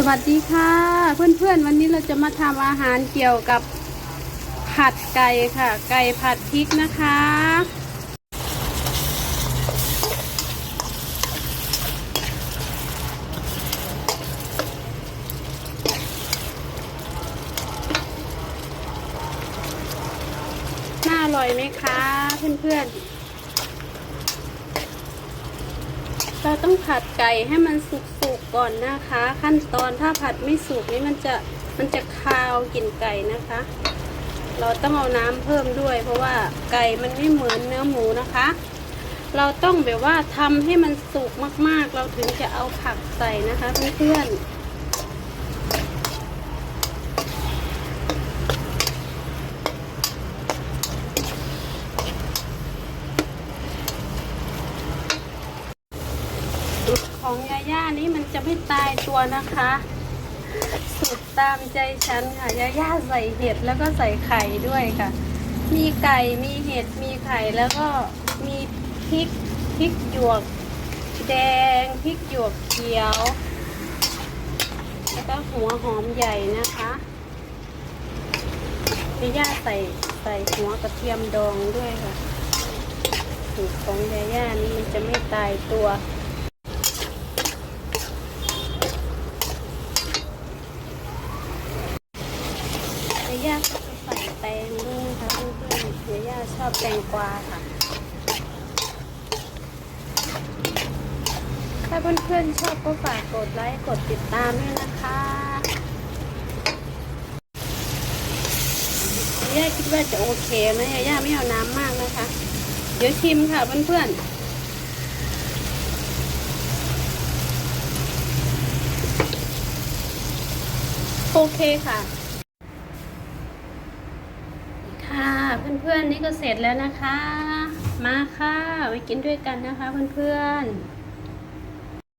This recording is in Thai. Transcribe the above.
สวัสดีค่ะ เพื่อนๆ วันนี้เราจะมาทำอาหารเกี่ยวกับผัดไก่ค่ะ ไก่ผัดพริกนะคะ น่าอร่อยไหมคะเพื่อนๆ เราต้องผัดไก่ให้มันสุก ก่อนนะคะ ขั้นตอนถ้าผัดไม่สุกนี่มันจะมันจะคาวกลิ่นไก่นะคะ เราต้องเอาน้ำเพิ่มด้วย เพราะว่าไก่มันไม่เหมือนเนื้อหมูนะคะ เราต้องแบบว่าทำให้มันสุกมากๆ เราถึงจะเอาผักใส่นะคะเพื่อนๆ ของยาย่านี้มันจะไม่ตายตัวนะคะสุดตามใจฉันค่ะยาย่าใส่เห็ดแล้วก็ใส่ไข่ด้วยค่ะ มีไก่มีเห็ดมีไข่แล้วก็มีพริกพริกหยวกแดงพริกหยวกเขียว แล้วก็หัวหอมใหญ่นะคะยาย่าใส่ใส่หัวกระเทียมดองด้วยค่ะสูตรของยาย่านี่มันจะไม่ตายตัว ยาย่าก็จะใส่แตงด้วยนะคะเพื่อนๆยาย่า ชอบแตงกวาค่ะ ถ้าเพื่อนๆชอบก็ฝากกดไลค์กดติดตามด้วยนะคะย่าคิดว่าจะโอเคไหมยาย่าไม่เอาน้ำมากนะคะ เดี๋ยวชิมค่ะเพื่อนๆโอเคค่ะ เพื่อนๆนี่ก็เสร็จแล้วนะคะ มาค่ะไปกินด้วยกันนะคะเพื่อนๆ